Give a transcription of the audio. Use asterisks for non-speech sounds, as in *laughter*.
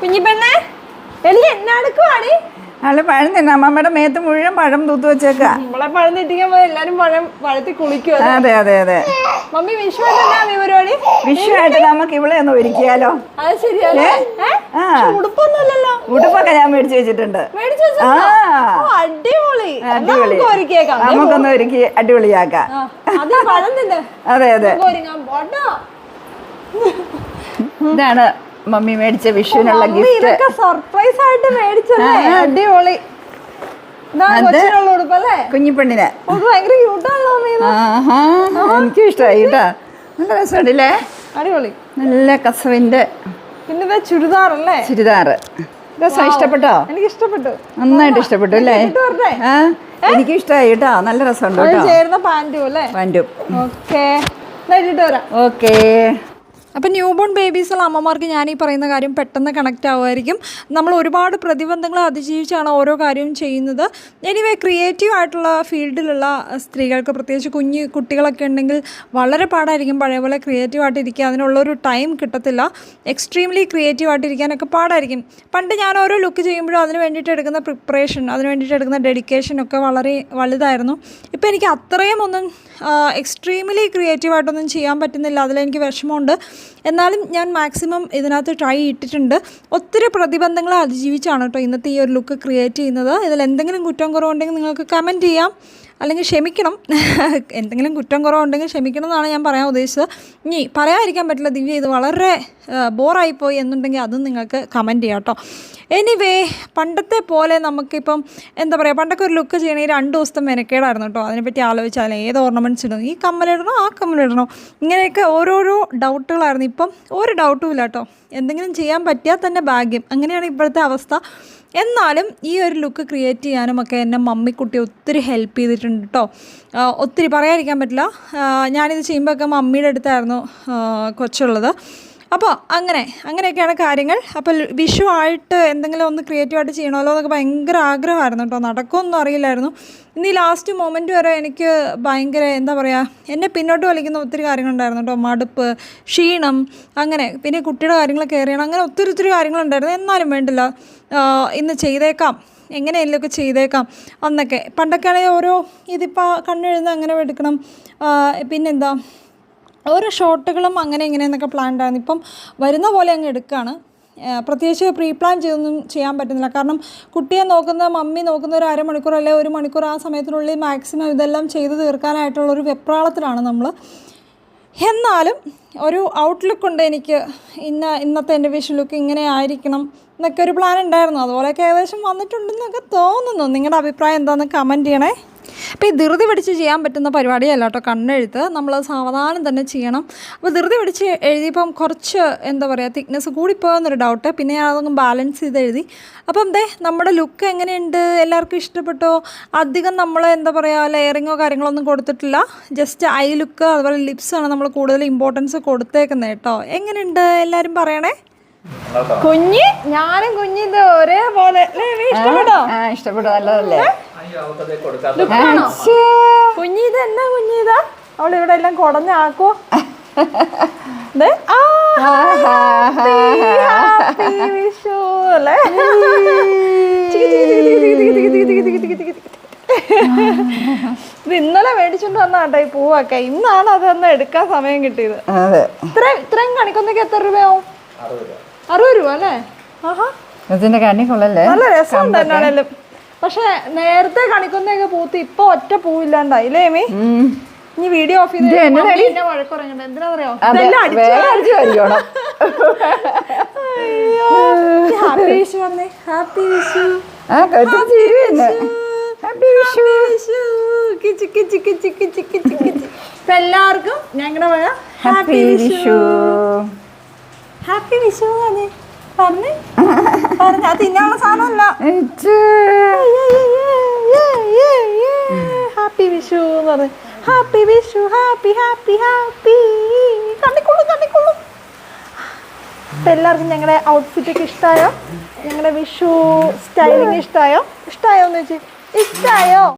കുഞ്ഞിപ്പെണ്ണെ എലി എന്നാടുക്കുവാണ് ആൾ പഴം തിന്ന. അമ്മമ്മയുടെ മേത്ത് മുഴുവൻ പഴം തൂത്ത് വെച്ചേക്കാ നമ്മളെ പഴം തെറ്റിക്കാൻ പോയി എല്ലാരും പഴം പഴത്തിൽ കുളിക്കും അതെ അതെ അതെ. മമ്മി വിഷു പരിപാടി? വിഷുവായിട്ട് നമുക്ക് ഇവിടെ ഒന്ന് ഒരുക്കിയാലോ? അത് ശരിയല്ലേ ഉടുപ്പൊന്നുമല്ലല്ലോ ഉടുപ്പൊക്കെ ഞാൻ മേടിച്ചു വെച്ചിട്ടുണ്ട്. അടിപൊളി. അടിപൊളി. നമുക്കൊന്ന് ഒരുക്കി അടിപൊളിയാക്കാം. അത് അതെ ഇതാണ് മമ്മി മേടിച്ച വിഷുവിനുള്ള ഗിഫ്റ്റ്. സർപ്രൈസ് ആയിട്ട് മേടിച്ചല്ലേ? അടിപൊളി. കുഞ്ഞിപ്പെണ്ണിന്. ഇത്. ഇഷ്ടമായി കേട്ടാ. നല്ല രസമുണ്ടല്ലേ അടിപൊളി. നല്ല കസവിന്റെ പിന്നെ ചുരിദാർ അല്ലേ? ചുരിദാർ രസം ഇഷ്ടപ്പെട്ടോ? എനിക്ക് ഇഷ്ടപ്പെട്ടു. നന്നായിട്ട് ഇഷ്ടപ്പെട്ടു അല്ലേ? എനിക്ക്? ഇഷ്ടമായി കേട്ടോ. നല്ല രസമുണ്ട് ചേരുന്ന പാന്റും അല്ലേ? പാന്റും ഓക്കെ ഓക്കേ അപ്പം ന്യൂ ബോൺ ബേബീസുള്ള അമ്മമാർക്ക് ഞാൻ ഈ പറയുന്ന കാര്യം പെട്ടെന്ന് കണക്റ്റ് ആവുമായിരിക്കും. നമ്മൾ ഒരുപാട് പ്രതിബന്ധങ്ങൾ അതിജീവിച്ചാണ് ഓരോ കാര്യവും ചെയ്യുന്നത്. എനിവേ ക്രിയേറ്റീവ് ആയിട്ടുള്ള ഫീൽഡിലുള്ള സ്ത്രീകൾക്ക് പ്രത്യേകിച്ച് കുഞ്ഞ് കുട്ടികളൊക്കെ ഉണ്ടെങ്കിൽ വളരെ പാടായിരിക്കും. പഴയ പോലെ ക്രിയേറ്റീവ് ആയിട്ട് ഇരിക്കുക അതിനുള്ളൊരു ടൈം കിട്ടത്തില്ല. എക്സ്ട്രീംലി ക്രിയേറ്റീവ് ആയിട്ട് ഇരിക്കാനൊക്കെ പാടായിരിക്കും. പണ്ട് ഞാൻ ഓരോ ലുക്ക് ചെയ്യുമ്പോഴും അതിന് വേണ്ടിയിട്ട് എടുക്കുന്ന പ്രിപ്പറേഷൻ അതിന് വേണ്ടിയിട്ട് എടുക്കുന്ന ഡെഡിക്കേഷൻ ഒക്കെ വളരെ വലുതായിരുന്നു. ഇപ്പോൾ എനിക്ക് അത്രയും ഒന്നും എക്സ്ട്രീംലി ക്രിയേറ്റീവായിട്ടൊന്നും ചെയ്യാൻ പറ്റുന്നില്ല. അതിലെനിക്ക് വിഷമമുണ്ട്. എന്നാലും ഞാൻ മാക്സിമം ഇതിനകത്ത് ട്രൈ ഇട്ടിട്ടുണ്ട്. ഒത്തിരി പ്രതിബന്ധങ്ങളെ അതിജീവിച്ചാണ് കേട്ടോ ഇന്നത്തെ ഈ ഒരു ലുക്ക് ക്രിയേറ്റ് ചെയ്യുന്നത്. ഇതിൽ എന്തെങ്കിലും കുറ്റം കുറവുണ്ടെങ്കിൽ നിങ്ങൾക്ക് കമന്റ് ചെയ്യാം. അല്ലെങ്കിൽ ക്ഷമിക്കണം. *laughs* എന്തെങ്കിലും കുറ്റം കുറവുണ്ടെങ്കിൽ ക്ഷമിക്കണം എന്നാണ് ഞാൻ പറയാൻ ഉദ്ദേശിച്ചത്. ഇനി പറയാതിരിക്കാൻ പറ്റില്ല ദിവ്യ ഇത് വളരെ ബോറായിപ്പോയി എന്നുണ്ടെങ്കിൽ അതും നിങ്ങൾക്ക് കമന്റ് ചെയ്യാം കേട്ടോ. എനിവേ പണ്ടത്തെ പോലെ നമുക്കിപ്പം എന്താ പറയുക പണ്ടൊക്കെ ഒരു ലുക്ക് ചെയ്യണമെങ്കിൽ രണ്ട് ദിവസത്തെ മെനക്കേടായിരുന്നു കേട്ടോ. അതിനെപ്പറ്റി ആലോചിച്ചാൽ ഏത് ഓർണമെന്റ്സ് ഇടണം ഈ കമ്മലിടണോ ആ കമ്മലിടണോ ഇങ്ങനെയൊക്കെ ഓരോരോ ഡൗട്ടുകളായിരുന്നു ഇപ്പം ഒരു ഡൗട്ടും ഇല്ല കേട്ടോ. എന്തെങ്കിലും ചെയ്യാൻ പറ്റിയാൽ തന്നെ ഭാഗ്യം. അങ്ങനെയാണ് ഇപ്പോഴത്തെ അവസ്ഥ. എന്നാലും ഈ ഒരു ലുക്ക് ക്രിയേറ്റ് ചെയ്യാനും ഒക്കെ എന്നെ മമ്മിക്കുട്ടി ഒത്തിരി ഹെൽപ്പ് ചെയ്തിട്ടുണ്ട് കേട്ടോ ഒത്തിരി പറയാതിരിക്കാൻ പറ്റില്ല. ഞാനിത് ചെയ്യുമ്പോഴൊക്കെ മമ്മിയുടെ അടുത്തായിരുന്നു കൊച്ചുള്ളത്. അപ്പോൾ അങ്ങനെ അങ്ങനെയൊക്കെയാണ് കാര്യങ്ങൾ. അപ്പോൾ വിഷു ആയിട്ട് എന്തെങ്കിലും ഒന്ന് ക്രിയേറ്റീവായിട്ട് ചെയ്യണമല്ലോ എന്നൊക്കെ ഭയങ്കര ആഗ്രഹമായിരുന്നു കേട്ടോ. നടക്കുമെന്നും അറിയില്ലായിരുന്നു. ഇന്ന് ഈ ലാസ്റ്റ് മൊമെന്റ് വരെ എനിക്ക് ഭയങ്കര എന്താ പറയുക എന്നെ പിന്നോട്ട് വലിക്കുന്ന ഒത്തിരി കാര്യങ്ങളുണ്ടായിരുന്നു കേട്ടോ. മടുപ്പ് ക്ഷീണം അങ്ങനെ പിന്നെ കുട്ടിയുടെ കാര്യങ്ങളൊക്കെ എറിയണം അങ്ങനെ ഒത്തിരി ഒത്തിരി കാര്യങ്ങളുണ്ടായിരുന്നു. എന്നാലും വേണ്ടില്ല. ഇന്ന് ചെയ്തേക്കാം. എങ്ങനെയെങ്കിലുമൊക്കെ ചെയ്തേക്കാം അന്നൊക്കെ. പണ്ടൊക്കെ ആണെങ്കിൽ ഓരോ ഇതിപ്പോൾ കണ്ണെഴുതുന്ന അങ്ങനെ എടുക്കണം. പിന്നെന്താ? ഓരോ ഷോട്ടുകളും അങ്ങനെ ഇങ്ങനെയെന്നൊക്കെ പ്ലാൻ ഉണ്ടായിരുന്നു ഇപ്പം വരുന്ന പോലെ അങ്ങ് എടുക്കുകയാണ് പ്രത്യേകിച്ച് പ്രീ പ്ലാൻ ചെയ്തൊന്നും ചെയ്യാൻ പറ്റുന്നില്ല. കാരണം കുട്ടിയെ നോക്കുന്ന മമ്മി നോക്കുന്ന ഒരു അരമണിക്കൂർ അല്ലെങ്കിൽ ഒരു മണിക്കൂർ ആ സമയത്തിനുള്ളിൽ മാക്സിമം ഇതെല്ലാം ചെയ്ത് തീർക്കാനായിട്ടുള്ളൊരു വെപ്രാളത്തിലാണ് നമ്മൾ എന്നാലും ഒരു ഔട്ട്ലുക്ക് ഉണ്ട് എനിക്ക്. ഇന്ന ഇന്നത്തെ എന്റെ വിഷൻ ലുക്ക് ഇങ്ങനെ ആയിരിക്കണം എന്നൊക്കെ ഒരു പ്ലാൻ ഉണ്ടായിരുന്നു. അതുപോലെയൊക്കെ ഏകദേശം വന്നിട്ടുണ്ടെന്നൊക്കെ തോന്നുന്നു. നിങ്ങളുടെ അഭിപ്രായം എന്താണെന്ന് കമന്റ് ചെയ്യണേ. അപ്പോൾ ഈ ധൃതി പിടിച്ച് ചെയ്യാൻ പറ്റുന്ന പരിപാടിയല്ല കേട്ടോ കണ്ണെഴുത്ത്. നമ്മൾ സാവധാനം തന്നെ ചെയ്യണം. അപ്പോൾ ധൃതി പിടിച്ച് എഴുതിയപ്പം കുറച്ച് എന്താ പറയുക തിക്നെസ് കൂടിപ്പോയെന്നൊരു ഡൗട്ട് പിന്നെ അതൊന്ന് ബാലൻസ് ചെയ്ത് എഴുതി. അപ്പം ദേ നമ്മുടെ ലുക്ക് എങ്ങനെയുണ്ട്? എല്ലാവർക്കും ഇഷ്ടപ്പെട്ടോ? അധികം നമ്മൾ എന്താ പറയുക ലെയറിങ്ങോ കാര്യങ്ങളൊന്നും കൊടുത്തിട്ടില്ല. ജസ്റ്റ് ഐ ലുക്ക് അതുപോലെ ലിപ്സാണ് നമ്മൾ കൂടുതൽ ഇമ്പോർട്ടൻസ് കൊടുത്തേക്കുന്നത് കേട്ടോ. എങ്ങനെയുണ്ട്? എല്ലാവരും പറയണേ. കുഞ്ഞി ഞാനും കുഞ്ഞി ഇത് ഒരേപോലെ ഇഷ്ടപ്പെട്ടോ ഇഷ്ടപ്പെട്ടോ നല്ലതല്ലേ കുഞ്ഞി എന്നാ കുഞ്ഞി ഇതാ അവൾ ഇവിടെ എല്ലാം കുടഞ്ഞാക്കോ ഇത് ഇന്നലെ മേടിച്ചോണ്ട് വന്നാട്ടെ ഈ പൂവൊക്കെ ഇന്നാണ് അതൊന്ന് എടുക്കാൻ സമയം കിട്ടിയത് ഇത്രയും ഇത്രയും കണിക്കൊന്നൊക്കെ എത്ര രൂപയാവും അറുപത് രൂപ അല്ലേ? ആഹാ. ഇതിന്റെ കണി കൊള്ളല്ലേ നല്ല രസം എന്നാണേലും. പക്ഷെ നേരത്തെ കണിക്കൊന്നൊക്കെ പൂത്ത് ഇപ്പൊ ഒറ്റ പൂവില്ലാണ്ടായി അല്ലേ ഇനി വീഡിയോ ഓഫ് ചെയ്ത് വഴക്കുറങ്ങണ്ട എന്തിനാറിയോ ഹാപ്പി ഹാപ്പി എല്ലാവർക്കും ഞങ്ങളുടെ വക ഹാപ്പി വിഷു. ഹാപ്പി വിഷു ആണ്. പറഞ്ഞു? പറഞ്ഞു. അത് തിന്നാനുള്ള സാധനമല്ല. ഹാപ്പി വിഷു എന്ന് പറഞ്ഞു. Happy Vishu happy happy happy കണ്ടിക്കൊള്ളു കണ്ടിക്കൊള്ളു അപ്പം എല്ലാവർക്കും ഞങ്ങളുടെ ഔട്ട്ഫിറ്റ് ഒക്കെ ഇഷ്ടമായോ ഞങ്ങളുടെ വിഷു സ്റ്റൈലിങ് ഇഷ്ടമായോ ഇഷ്ടമായോ എന്ന് വെച്ച്? ഇഷ്ടമായോ